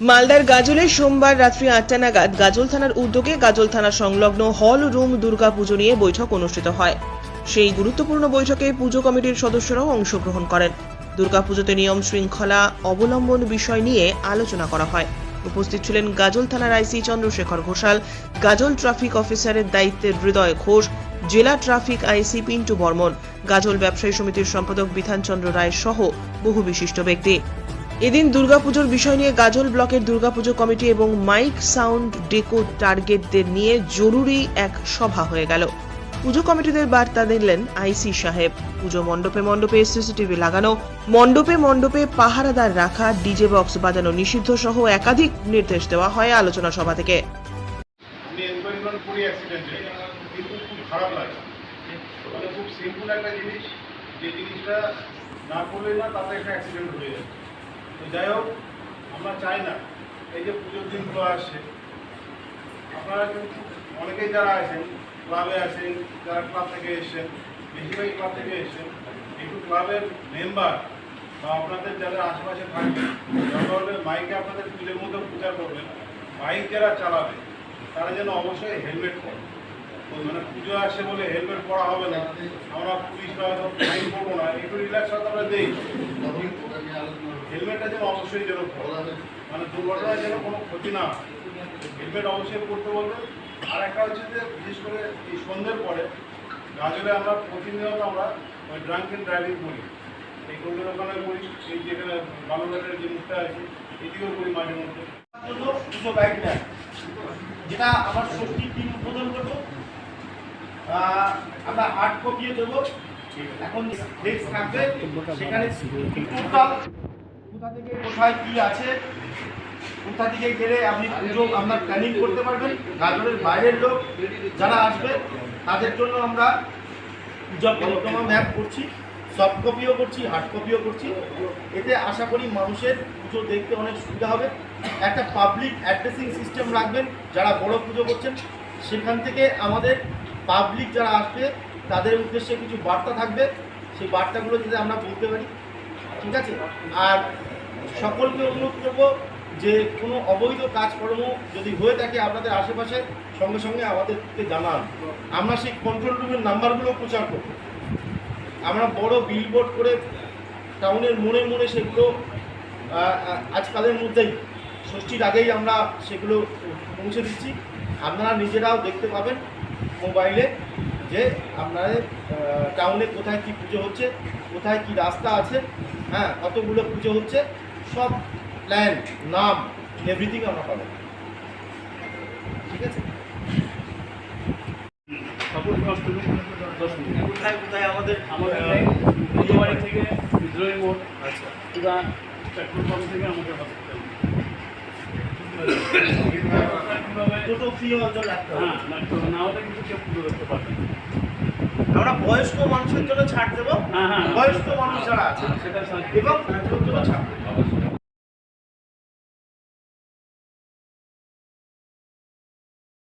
মালদার গাজলে সোমবার রাত্রি আটটা নাগাদ গাজল থানার উদ্যোগে গাজল থানা সংলগ্ন হল রুম দুর্গা পুজো নিয়ে বৈঠক অনুষ্ঠিত হয়। সেই গুরুত্বপূর্ণ বৈঠকে পুজো কমিটির সদস্যরাও অংশগ্রহণ করেন। দুর্গাপুজোতে নিয়ম শৃঙ্খলা অবলম্বন বিষয় নিয়ে আলোচনা করা হয়। উপস্থিত ছিলেন গাজল থানার আইসি চন্দ্রশেখর ঘোষাল, গাজল ট্রাফিক অফিসারের দায়িত্বে হৃদয় ঘোষ, জেলা ট্রাফিক আইসি পিন্টু বর্মন, গাজল ব্যবসায়ী সমিতির সম্পাদক বিধানচন্দ্র রায় সহ বহু বিশিষ্ট ব্যক্তি। এদিন দুর্গাপুজোর বিষয় নিয়ে গাজল ব্লকের দুর্গাপুজো কমিটি এবং মাইক সাউন্ড ডেকো টার্গেটদের নিয়ে জরুরি এক সভা হয়ে গেল। পুজো কমিটিদের বার্তা দিলেন আইসি সাহেব। পুজো মণ্ডপে মণ্ডপে সিসিটিভি লাগানো, মণ্ডপে মণ্ডপে পাহারাদার রাখা, ডিজে বক্স বাজানো নিষিদ্ধ সহ একাধিক নির্দেশ দেওয়া হয় আলোচনা সভা থেকে। মানে না করলে না তাতে একটা অ্যাক্সিডেন্ট হয়ে যাই হোক, আমরা চাই না এই যে পুজোর দিনগুলো আসছে। আপনারা কিন্তু অনেকেই যারা আছেন, ক্লাবে আছেন, যারা ক্লাব থেকে এসছেন, বেশিরভাগই ক্লাব থেকে এসছেন, একটু ক্লাবের মেম্বার বা আপনাদের যারা আশেপাশে থাকবেন দরকার মাইকে আপনাদের পুজোর মধ্যে প্রচার করবেন বাইক যারা চালাবে, তারা যেন অবশ্যই হেলমেট পরে। মানে পুজো আসে বলে হেলমেট পরা হবে না, আমরা পুলিশরা হয়তো ফাইন করব না, একটু রিল্যাক্স হয়তো আমরা দিই হেলমেটটা যেন অবশ্যই যেন মানে দুর্ঘটনায় যেন কোনো ক্ষতি না। হেলমেট অবশ্যই পড়তে বলবে। আর একটা হচ্ছে যে বিশেষ করে এই সন্ধ্যের পরে গাজরে আমরা প্রতিনিয়ত আমরা ওই ড্রাঙ্কেন ড্রাইভিং করি। এই কলকাতা ওখানে করি এই যেখানে বাংলাদেশের যে মুখটা আছে এদিকেও করি মাঝে মধ্যে। দুটো বাইক নেয়। যেটা আমার ষষ্ঠীর দিন উদ্বোধন করব। আমরা হার্ড কপিয়ে দেবো। এখন থাকবে সেখানে টোটাল কোথা থেকে, কোথায় কি আছে, কোথা থেকে গেলে আপনি পুজো আপনার প্ল্যানিং করতে পারবেন? গাজরের বাইরের লোক যারা আসবে, তাদের জন্য আমরা পূজা পরিক্রমা ম্যাপ করছি সফট কপিও করছি হার্ড কপিও করছি। এতে আশা করি মানুষের পুজো দেখতে অনেক সুবিধা হবে। একটা পাবলিক অ্যাড্রেসিং সিস্টেম রাখবেন, যারা বড় পুজো করছেন, সেখান থেকে আমাদের পাবলিক যারা আসবে, তাদের উদ্দেশ্যে কিছু বার্তা থাকবে। সেই বার্তাগুলো যাতে আমরা বলতে পারি। ঠিক আছে? আর সকলকে অনুরোধ করব যে কোনো অবৈধ কাজকর্ম যদি হয়ে থাকে আপনাদের আশেপাশে, সঙ্গে সঙ্গে আমাদেরকে জানান। আমরা সেই কন্ট্রোল রুমের নাম্বারগুলো প্রচার করব। আমরা বড় বিলবোর্ড করে টাউনের মোড়ে মোড়ে সেগুলো আজকালের মধ্যেই, ষষ্ঠীর আগেই আমরা সেগুলো পৌঁছে দিচ্ছি। আপনারা নিজেরাও দেখতে পাবেন মোবাইলে যে আপনাদের টাউনে কোথায় কি পুজো হচ্ছে, কোথায় কি রাস্তা আছে হ্যাঁ কতগুলো পুজো হচ্ছে সব প্ল্যান নাম এভরিথিং আমরা পাবো। ঠিক আছে? কোথায় কোথায় আমাদের আমাদের থেকে? বিদ্রোহী মোড়। আচ্ছা। পেট্রোল পাম্প থেকে আমাদের হসপিটাল দুটো ফ্রি অঞ্চল রাখতে হবে। হ্যাঁ না হলে কিন্তু কেউ পুজো করতে পারবে না। আমরা বয়স্ক মানুষের জন্য ছাড় দেবো। হ্যাঁ হ্যাঁ। বয়স্ক মানুষ যারা আছে এবং ছাড় দেবো।